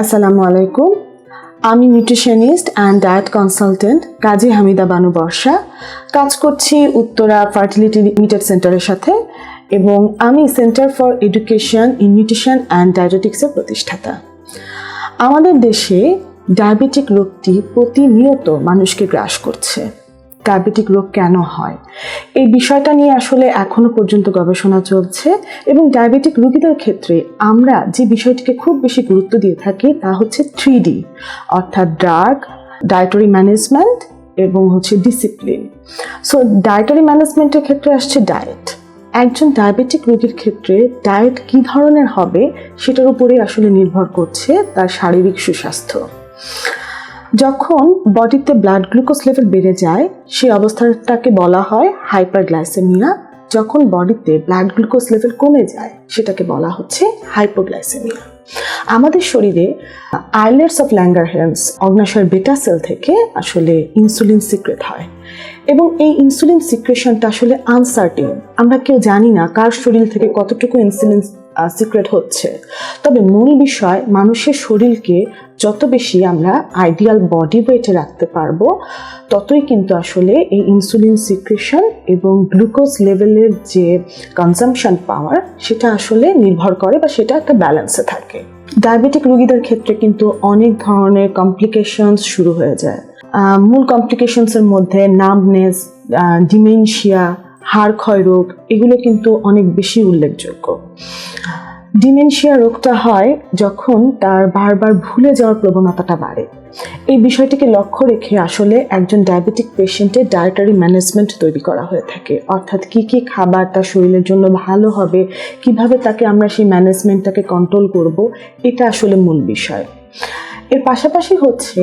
আসসালামু আলাইকুম। আমি nutritionist and diet consultant Kazi Hamida Banu Barsha. কাজ করছি উত্তরা ফার্টিলিটি লিমিটেড সেন্টারের সাথে এবং আমি centre for education in nutrition and ডায়েটেটিক্সের প্রতিষ্ঠাতা। আমাদের দেশে ডায়াবেটিক রোগটি প্রতিনিয়ত মানুষকে গ্রাস করছে। ডায়াবেটিক রোগ কেন হয়? এই বিষয়টা নিয়ে আসলে এখনও পর্যন্ত গবেষণা চলছে এবং ডায়াবেটিক রোগীদের ক্ষেত্রে আমরা যে বিষয়টিকে খুব বেশি গুরুত্ব দিয়ে থাকি তা হচ্ছে থ্রি ডি অর্থাৎ ড্রাগ, ডায়েটরি ম্যানেজমেন্ট এবং হচ্ছে ডিসিপ্লিন। সো ডায়েটরি ম্যানেজমেন্টের ক্ষেত্রে আসছে ডায়েট। একজন ডায়াবেটিক রোগীর ক্ষেত্রে ডায়েট কী ধরনের হবে সেটার উপরেই আসলে নির্ভর করছে তার শারীরিক সুস্বাস্থ্য। যখন বডিতে ব্লাড গ্লুকোজ লেভেল বেড়ে যায় সেই অবস্থাটাকে বলা হয় হাইপারগ্লাইসেমিয়া যখন বডিতে ব্লাড গ্লুকোজ লেভেল কমে যায়, সেটাকে বলা হচ্ছে হাইপোগ্লাইসেমিয়া আমাদের শরীরে আইলেটস অফ ল্যাঙ্গার ল্যাঙ্গারহ্যান্স অগ্নাশয়ের বেটা সেল থেকে আসলে ইনসুলিন সিক্রেট হয়। এবং এই ইনসুলিন সিক্রেশনটা আসলে আনসার্টিন আমরা কেউ জানি না কার শরীর থেকে কতটুকু ইনসুলিন সিক্রেট হচ্ছে। তবে মূল বিষয়, মানুষের শরীরকে যত বেশি আমরা আইডিয়াল বডি ওয়েটে রাখতে পারব, ততই কিন্তু আসলে এই ইনসুলিন সিক্রেশন এবং গ্লুকোজ লেভেলের যে কনজামশন পাওয়ার সেটা আসলে নির্ভর করে বা সেটা একটা ব্যালেন্সে থাকে। ডায়াবেটিক রোগীদের ক্ষেত্রে কিন্তু অনেক ধরনের কমপ্লিকেশনস শুরু হয়ে যায়। মূল কমপ্লিকেশনসের মধ্যে নামনেস ডিমেনশিয়া হাড় ক্ষয় রোগ, এগুলো কিন্তু অনেক বেশি উল্লেখযোগ্য। ডিমেনশিয়া রোগটা হয় যখন তার বারবার ভুলে যাওয়ার প্রবণতাটা বাড়ে। এই বিষয়টিকে লক্ষ্য রেখে আসলে একজন ডায়াবেটিক পেশেন্টের ডায়েটারি ম্যানেজমেন্ট তৈরি করা হয়ে থাকে। অর্থাৎ কি কি খাবার তার শরীরের জন্য ভালো হবে, কীভাবে তাকে আমরা সেই ম্যানেজমেন্টটাকে কন্ট্রোল করব, এটা আসলে মূল বিষয়। এর পাশাপাশি হচ্ছে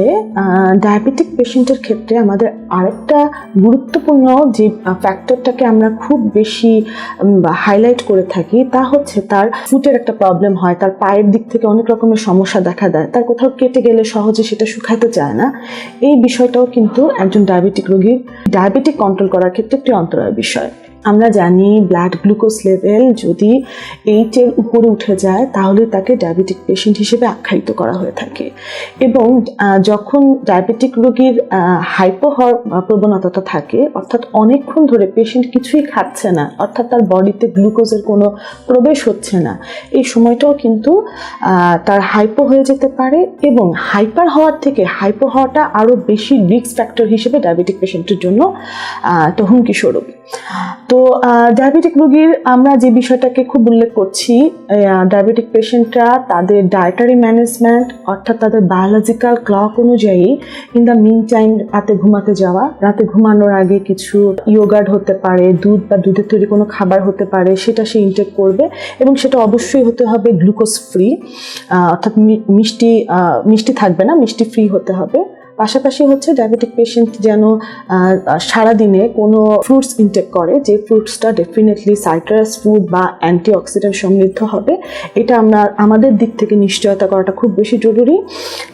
ডায়াবেটিক পেশেন্টের ক্ষেত্রে আমাদের আরেকটা গুরুত্বপূর্ণ যে ফ্যাক্টরটাকে আমরা খুব বেশি হাইলাইট করে থাকি তা হচ্ছে তার ফুটের একটা প্রবলেম হয়, তার পায়ের দিক থেকে অনেক রকমের সমস্যা দেখা দেয়, তার কোথাও কেটে গেলে সহজে সেটা শুকাতে চায় না। এই বিষয়টাও কিন্তু একজন ডায়াবেটিক রোগীর ডায়াবেটিক কন্ট্রোল করার ক্ষেত্রে একটি অন্তরায় বিষয়। আমরা জানি ব্লাড গ্লুকোজ লেভেল যদি এইটের উপরে উঠে যায়, তাহলে তাকে ডায়াবেটিক পেশেন্ট হিসেবে আখ্যায়িত করা হয়ে থাকে। এবং যখন ডায়াবেটিক রোগীর হাইপো হওয়ার প্রবণতাটা থাকে, অর্থাৎ অনেকক্ষণ ধরে পেশেন্ট কিছুই খাচ্ছে না, অর্থাৎ তার বডিতে গ্লুকোজের কোনো প্রবেশ হচ্ছে না, এই সময়টাও কিন্তু তার হাইপো হয়ে যেতে পারে এবং হাইপার হওয়ার থেকে হাইপো হওয়াটা আরও বেশি রিস্ক ফ্যাক্টর হিসেবে ডায়াবেটিক পেশেন্টের জন্য একটা হুমকি স্বরূপ। তো ডায়াবেটিক রোগীর আমরা যে বিষয়টাকে খুব উল্লেখ করছি ডায়াবেটিক পেশেন্টরা তাদের ডায়েটারি ম্যানেজমেন্ট অর্থাৎ তাদের বায়োলজিক্যাল ক্লক অনুযায়ী ইন দ্য মিন টাইম রাতে ঘুমাতে যাওয়া, রাতে ঘুমানোর আগে কিছু ইয়োগার্ড হতে পারে, দুধ বা দুধের তৈরি কোনো খাবার হতে পারে, সেটা সে ইনটেক করবে এবং সেটা অবশ্যই হতে হবে গ্লুকোজ ফ্রি অর্থাৎ মিষ্টি মিষ্টি থাকবে না, মিষ্টি ফ্রি হতে হবে। পাশাপাশি হচ্ছে ডায়াবেটিক পেশেন্ট যেন সারাদিনে কোনো ফ্রুটস ইনটেক করে, যে ফ্রুটসটা ডেফিনেটলি সাইট্রাস ফুড বা অ্যান্টিঅক্সিডেন্ট সমৃদ্ধ হবে, এটা আমরা, আমাদের দিক থেকে নিশ্চয়তা করাটা খুব বেশি জরুরি।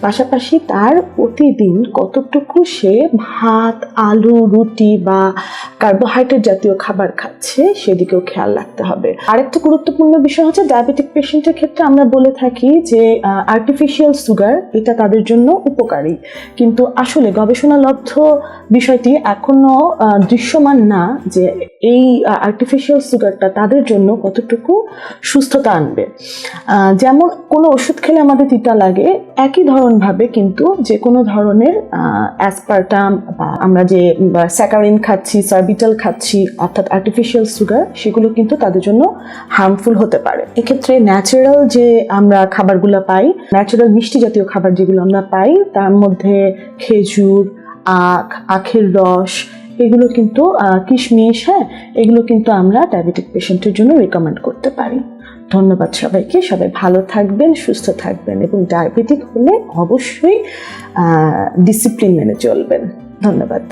পাশাপাশি তার প্রতিদিন কতটুকু সে ভাত, আলু, রুটি বা কার্বোহাইড্রেট জাতীয় খাবার খাচ্ছে, সেদিকেও খেয়াল রাখতে হবে। আরেকটা গুরুত্বপূর্ণ বিষয় হচ্ছে ডায়াবেটিক পেশেন্টের ক্ষেত্রে আমরা বলে থাকি যে আর্টিফিশিয়াল সুগার এটা তাদের জন্য উপকারী। কিন্তু আসলে গবেষণালব্ধ বিষয়টি এখনও দৃশ্যমান না যে এই আর্টিফিশিয়াল সুগারটা তাদের জন্য কতটুকু সুস্থতা আনবে। যেমন কোনো ওষুধ খেলে আমাদের তিতা লাগে, একই ধরনভাবে কিন্তু যে কোনো ধরনের অ্যাসপার্টাম বা আমরা যে স্যাকারিন খাচ্ছি সার্বিটাল খাচ্ছি, অর্থাৎ আর্টিফিশিয়াল সুগার সেগুলো কিন্তু তাদের জন্য হার্মফুল হতে পারে। এক্ষেত্রে ন্যাচারাল যে আমরা খাবারগুলো পাই ন্যাচারাল মিষ্টি জাতীয় খাবার যেগুলো আমরা পাই, তার মধ্যে খেজুর, আখ, আখের রস এগুলো কিন্তু কিশমিশ হ্যাঁ এগুলো কিন্তু আমরা ডায়াবেটিক পেশেন্টের জন্য রেকমেন্ড করতে পারি। ধন্যবাদ সবাইকে। সবাই ভালো থাকবেন, সুস্থ থাকবেন এবং ডায়াবেটিক হলে অবশ্যই ডিসিপ্লিন মেনে চলবেন। ধন্যবাদ।